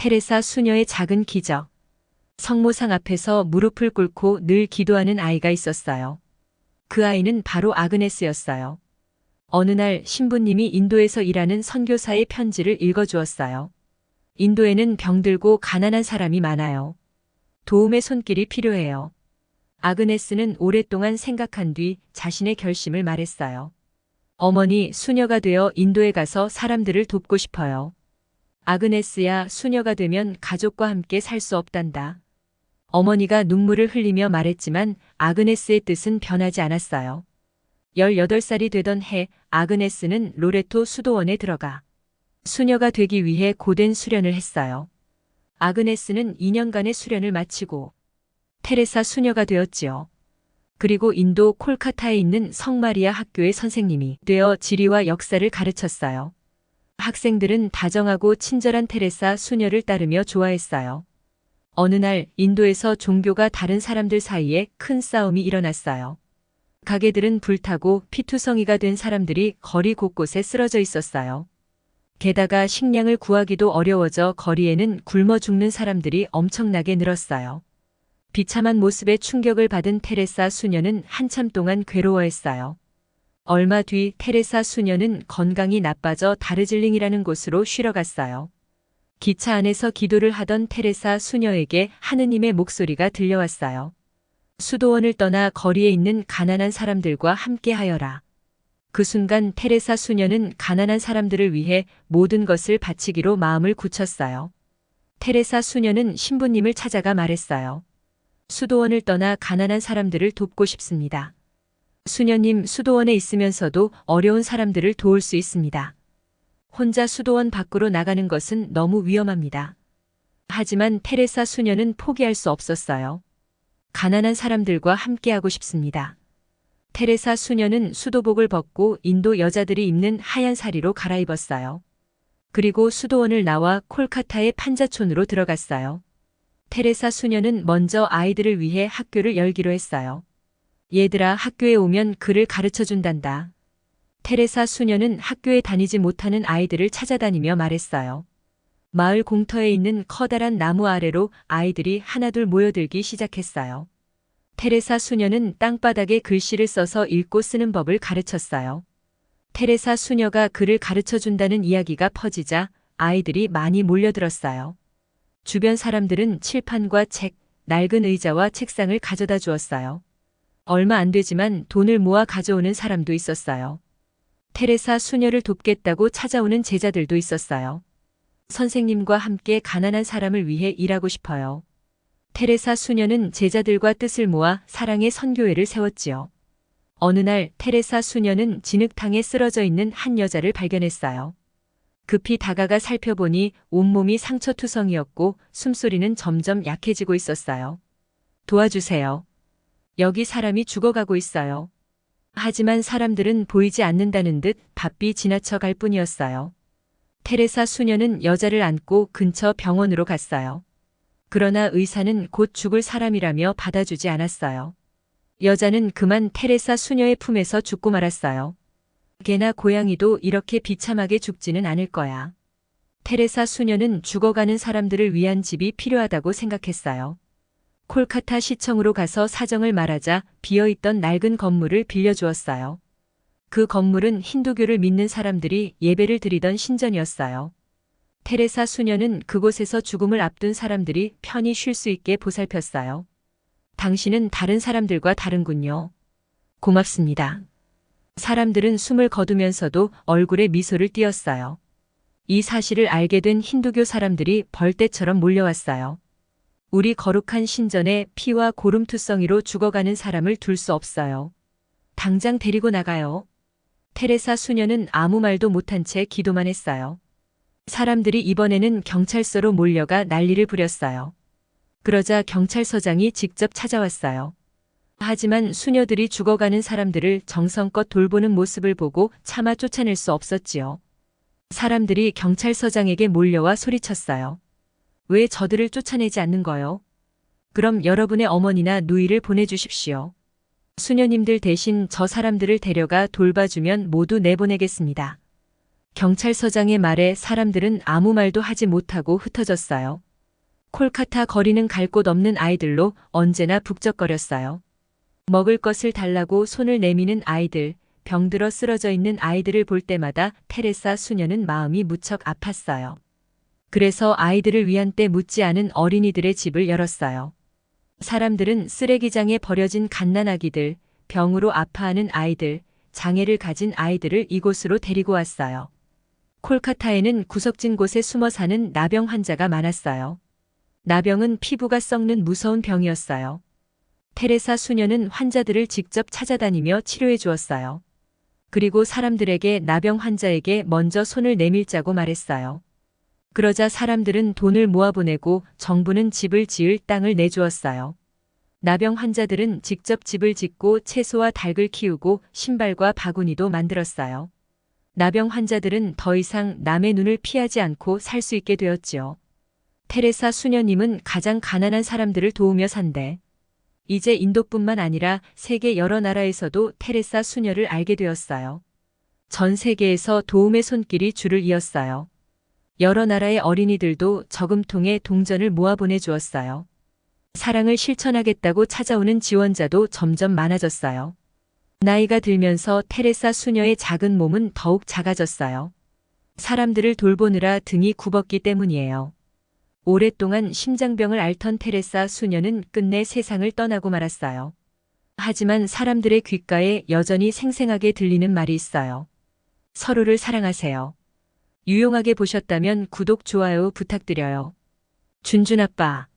테레사 수녀의 작은 기적. 성모상 앞에서 무릎을 꿇고 늘 기도하는 아이가 있었어요. 그 아이는 바로 아그네스였어요. 어느 날 신부님이 인도에서 일하는 선교사의 편지를 읽어주었어요. 인도에는 병들고 가난한 사람이 많아요. 도움의 손길이 필요해요. 아그네스는 오랫동안 생각한 뒤 자신의 결심을 말했어요. 어머니, 수녀가 되어 인도에 가서 사람들을 돕고 싶어요. 아그네스야, 수녀가 되면 가족과 함께 살 수 없단다. 어머니가 눈물을 흘리며 말했지만 아그네스의 뜻은 변하지 않았어요. 18살이 되던 해 아그네스는 로레토 수도원에 들어가 수녀가 되기 위해 고된 수련을 했어요. 아그네스는 2년간의 수련을 마치고 테레사 수녀가 되었지요. 그리고 인도 콜카타에 있는 성마리아 학교의 선생님이 되어 지리와 역사를 가르쳤어요. 학생들은 다정하고 친절한 테레사 수녀를 따르며 좋아했어요. 어느 날 인도에서 종교가 다른 사람들 사이에 큰 싸움이 일어났어요. 가게들은 불타고 피투성이가 된 사람들이 거리 곳곳에 쓰러져 있었어요. 게다가 식량을 구하기도 어려워져 거리에는 굶어 죽는 사람들이 엄청나게 늘었어요. 비참한 모습에 충격을 받은 테레사 수녀는 한참 동안 괴로워했어요. 얼마 뒤 테레사 수녀는 건강이 나빠져 다르질링이라는 곳으로 쉬러 갔어요. 기차 안에서 기도를 하던 테레사 수녀에게 하느님의 목소리가 들려왔어요. 수도원을 떠나 거리에 있는 가난한 사람들과 함께 하여라. 그 순간 테레사 수녀는 가난한 사람들을 위해 모든 것을 바치기로 마음을 굳혔어요. 테레사 수녀는 신부님을 찾아가 말했어요. 수도원을 떠나 가난한 사람들을 돕고 싶습니다. 수녀님 수도원에 있으면서도 어려운 사람들을 도울 수 있습니다. 혼자 수도원 밖으로 나가는 것은 너무 위험합니다. 하지만 테레사 수녀는 포기할 수 없었어요. 가난한 사람들과 함께하고 싶습니다. 테레사 수녀는 수도복을 벗고 인도 여자들이 입는 하얀 사리로 갈아입었어요. 그리고 수도원을 나와 콜카타의 판자촌으로 들어갔어요. 테레사 수녀는 먼저 아이들을 위해 학교를 열기로 했어요. 얘들아 학교에 오면 글을 가르쳐 준단다. 테레사 수녀는 학교에 다니지 못하는 아이들을 찾아다니며 말했어요. 마을 공터에 있는 커다란 나무 아래로 아이들이 하나둘 모여들기 시작했어요. 테레사 수녀는 땅바닥에 글씨를 써서 읽고 쓰는 법을 가르쳤어요. 테레사 수녀가 글을 가르쳐 준다는 이야기가 퍼지자 아이들이 많이 몰려들었어요. 주변 사람들은 칠판과 책, 낡은 의자와 책상을 가져다 주었어요. 얼마 안 되지만 돈을 모아 가져오는 사람도 있었어요. 테레사 수녀를 돕겠다고 찾아오는 제자들도 있었어요. 선생님과 함께 가난한 사람을 위해 일하고 싶어요. 테레사 수녀는 제자들과 뜻을 모아 사랑의 선교회를 세웠지요. 어느 날 테레사 수녀는 진흙탕에 쓰러져 있는 한 여자를 발견했어요. 급히 다가가 살펴보니 온몸이 상처투성이었고 숨소리는 점점 약해지고 있었어요. 도와주세요. 여기 사람이 죽어가고 있어요. 하지만 사람들은 보이지 않는다는 듯 바삐 지나쳐 갈 뿐이었어요. 테레사 수녀는 여자를 안고 근처 병원으로 갔어요. 그러나 의사는 곧 죽을 사람이라며 받아주지 않았어요. 여자는 그만 테레사 수녀의 품에서 죽고 말았어요. 개나 고양이도 이렇게 비참하게 죽지는 않을 거야. 테레사 수녀는 죽어가는 사람들을 위한 집이 필요하다고 생각했어요. 콜카타 시청으로 가서 사정을 말하자 비어있던 낡은 건물을 빌려주었어요. 그 건물은 힌두교를 믿는 사람들이 예배를 드리던 신전이었어요. 테레사 수녀는 그곳에서 죽음을 앞둔 사람들이 편히 쉴 수 있게 보살폈어요. 당신은 다른 사람들과 다른군요. 고맙습니다. 사람들은 숨을 거두면서도 얼굴에 미소를 띄었어요. 이 사실을 알게 된 힌두교 사람들이 벌떼처럼 몰려왔어요. 우리 거룩한 신전에 피와 고름투성이로 죽어가는 사람을 둘 수 없어요. 당장 데리고 나가요. 테레사 수녀는 아무 말도 못한 채 기도만 했어요. 사람들이 이번에는 경찰서로 몰려가 난리를 부렸어요. 그러자 경찰서장이 직접 찾아왔어요. 하지만 수녀들이 죽어가는 사람들을 정성껏 돌보는 모습을 보고 차마 쫓아낼 수 없었지요. 사람들이 경찰서장에게 몰려와 소리쳤어요. 왜 저들을 쫓아내지 않는 거요? 그럼 여러분의 어머니나 누이를 보내주십시오. 수녀님들 대신 저 사람들을 데려가 돌봐주면 모두 내보내겠습니다. 경찰서장의 말에 사람들은 아무 말도 하지 못하고 흩어졌어요. 콜카타 거리는 갈 곳 없는 아이들로 언제나 북적거렸어요. 먹을 것을 달라고 손을 내미는 아이들, 병들어 쓰러져 있는 아이들을 볼 때마다 테레사 수녀는 마음이 무척 아팠어요. 그래서 아이들을 위한 때 묻지 않은 어린이들의 집을 열었어요. 사람들은 쓰레기장에 버려진 갓난아기들, 병으로 아파하는 아이들, 장애를 가진 아이들을 이곳으로 데리고 왔어요. 콜카타에는 구석진 곳에 숨어 사는 나병 환자가 많았어요. 나병은 피부가 썩는 무서운 병이었어요. 테레사 수녀는 환자들을 직접 찾아다니며 치료해 주었어요. 그리고 사람들에게 나병 환자에게 먼저 손을 내밀자고 말했어요. 그러자 사람들은 돈을 모아보내고 정부는 집을 지을 땅을 내주었어요. 나병 환자들은 직접 집을 짓고 채소와 닭을 키우고 신발과 바구니도 만들었어요. 나병 환자들은 더 이상 남의 눈을 피하지 않고 살 수 있게 되었지요. 테레사 수녀님은 가장 가난한 사람들을 도우며 산대. 이제 인도뿐만 아니라 세계 여러 나라에서도 테레사 수녀를 알게 되었어요. 전 세계에서 도움의 손길이 줄을 이었어요. 여러 나라의 어린이들도 저금통에 동전을 모아 보내주었어요. 사랑을 실천하겠다고 찾아오는 지원자도 점점 많아졌어요. 나이가 들면서 테레사 수녀의 작은 몸은 더욱 작아졌어요. 사람들을 돌보느라 등이 굽었기 때문이에요. 오랫동안 심장병을 앓던 테레사 수녀는 끝내 세상을 떠나고 말았어요. 하지만 사람들의 귓가에 여전히 생생하게 들리는 말이 있어요. 서로를 사랑하세요. 유용하게 보셨다면 구독, 좋아요 부탁드려요. 준준 아빠.